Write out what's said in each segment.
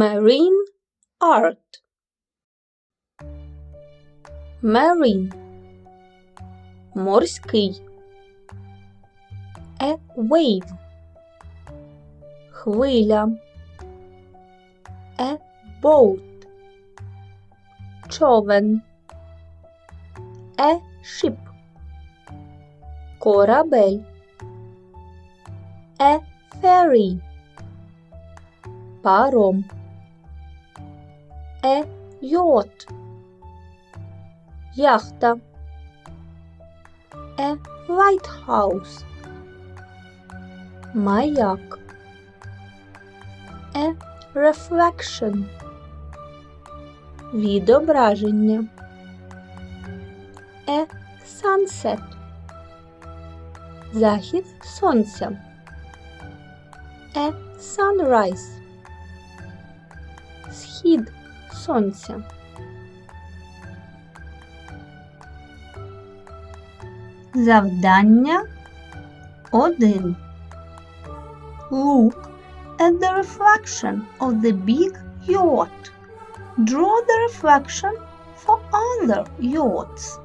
Marine art. Marine морський. A wave хвиля. A boat човен. A ship корабель. A ferry паром. A yacht яхта. A lighthouse маяк. A reflection відображення. A sunset захід сонця. A sunrise схід сонця. Завдання 1. Look at the reflection of the big yacht. Draw the reflection for other yachts.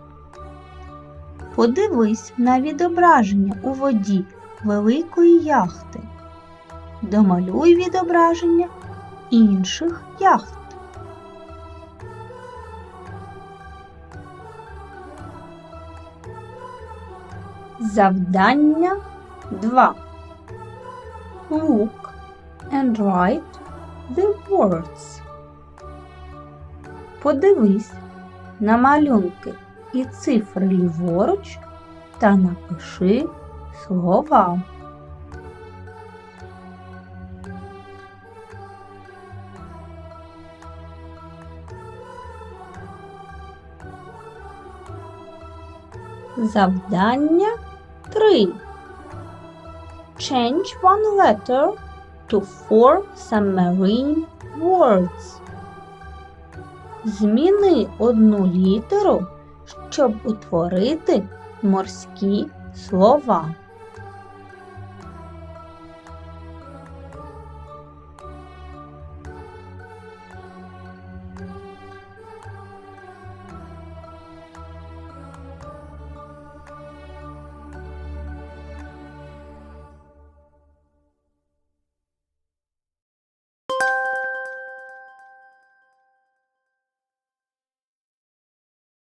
Подивись на відображення у воді великої яхти. Домалюй відображення інших яхт. Завдання 2. Look and write the words. Подивись на малюнки і цифри ліворуч та напиши слова. Завдання 3. Change one letter to form some marine words. Зміни одну літеру, щоб утворити морські слова.